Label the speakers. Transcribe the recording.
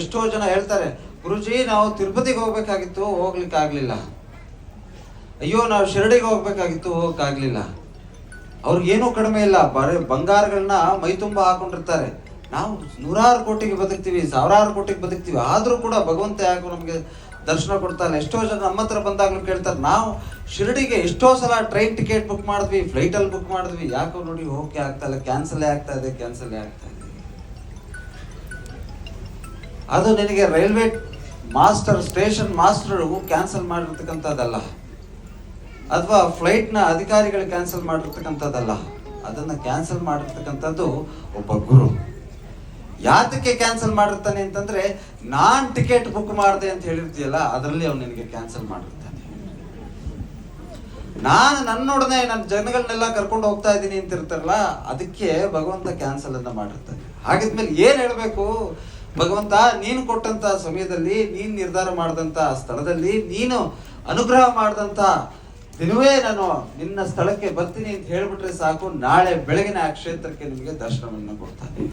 Speaker 1: ಎಷ್ಟೋ ಜನ ಹೇಳ್ತಾರೆ, ಗುರುಜಿ, ನಾವು ತಿರುಪತಿಗೆ ಹೋಗ್ಬೇಕಾಗಿತ್ತು, ಹೋಗ್ಲಿಕ್ಕೆ ಆಗ್ಲಿಲ್ಲ. ಅಯ್ಯೋ, ನಾವು ಶಿರಡಿಗೆ ಹೋಗ್ಬೇಕಾಗಿತ್ತು ಹೋಗಕ್ಕಾಗ್ಲಿಲ್ಲ ಅವ್ರಿಗೇನೂ ಕಡಿಮೆ ಇಲ್ಲ. ಬರೀ, ಬಂಗಾರಗಳನ್ನ ಮೈ ತುಂಬ ಹಾಕೊಂಡಿರ್ತಾರೆ. ನಾವು ನೂರಾರು ಕೋಟಿಗೆ ಬದುಕ್ತೀವಿ, ಸಾವಿರಾರು ಕೋಟಿಗೆ ಬದುಕ್ತೀವಿ. ಆದರೂ ಕೂಡ ಭಗವಂತ ಯಾಕೆ ನಮಗೆ ದರ್ಶನ ಕೊಡ್ತಾನೆ. ಎಷ್ಟೋ ಜನ ನಮ್ಮ ಹತ್ರ ಬಂದಾಗಲೂ ಕೇಳ್ತಾರೆ, ನಾವು ಶಿರಡಿಗೆ ಎಷ್ಟೋ ಸಲ ಟ್ರೈನ್ ಟಿಕೆಟ್ ಬುಕ್ ಮಾಡಿದ್ವಿ, ಫ್ಲೈಟಲ್ಲಿ ಬುಕ್ ಮಾಡಿದ್ವಿ. ಯಾಕೋ ನೋಡಿ ಓಕೆ ಆಗ್ತಾ ಇಲ್ಲ ಕ್ಯಾನ್ಸಲೇ ಆಗ್ತಾ ಇದೆ ಕ್ಯಾನ್ಸಲೇ ಆಗ್ತಾ ಇದೆ. ಅದು ನಿನಗೆ railway master, station master cancel ಮಾಡಿರ್ತಕ್ಕಂಥದ್ದಲ್ಲ. ಅಥವಾ ಫ್ಲೈಟ್ನ ಅಧಿಕಾರಿಗಳು ಕ್ಯಾನ್ಸಲ್ ಮಾಡಿರ್ತಕ್ಕಂಥದ್ದಲ್ಲ. ಅದನ್ನು ಕ್ಯಾನ್ಸಲ್ ಮಾಡಿರ್ತಕ್ಕಂಥದ್ದು ಒಬ್ಬ ಗುರು. ಯಾತಕ್ಕೆ ಕ್ಯಾನ್ಸಲ್ ಮಾಡಿರ್ತಾನೆ ಅಂತಂದ್ರೆ, ನಾನು ಟಿಕೆಟ್ ಬುಕ್ ಮಾಡಿದೆ ಅಂತ ಹೇಳಿರ್ತೀಯಲ್ಲ, ಅದರಲ್ಲಿ ಅವನು ನಿನಗೆ ಕ್ಯಾನ್ಸಲ್ ಮಾಡಿರ್ತಾನೆ. ನಾನು ನನ್ನೊಡನೆ ನನ್ನ ಜನಗಳನ್ನೆಲ್ಲ ಕರ್ಕೊಂಡು ಹೋಗ್ತಾ ಇದ್ದೀನಿ ಅಂತ ಇರ್ತಾರಲ್ಲ ಅದಕ್ಕೆ ಭಗವಂತ ಕ್ಯಾನ್ಸಲ್ ಅನ್ನ ಮಾಡಿರ್ತಾನೆ. ಹಾಗಿದ್ಮೇಲೆ ಏನು ಹೇಳ್ಬೇಕು? ಭಗವಂತ, ನೀನು ಕೊಟ್ಟಂತ ಸಮಯದಲ್ಲಿ, ನೀನ್ ನಿರ್ಧಾರ ಮಾಡಿದಂತ ಸ್ಥಳದಲ್ಲಿ, ನೀನು ಅನುಗ್ರಹ ಮಾಡಿದಂತ ದಿನವೇ ನಾನು ನಿನ್ನ ಸ್ಥಳಕ್ಕೆ ಬರ್ತೀನಿ ಅಂತ ಹೇಳ್ಬಿಟ್ರೆ ಸಾಕು. ನಾಳೆ ಬೆಳಗಿನ ಆ ಕ್ಷೇತ್ರಕ್ಕೆ ನಿಮಗೆ ದರ್ಶನವನ್ನು ಕೊಡ್ತಾನೆ.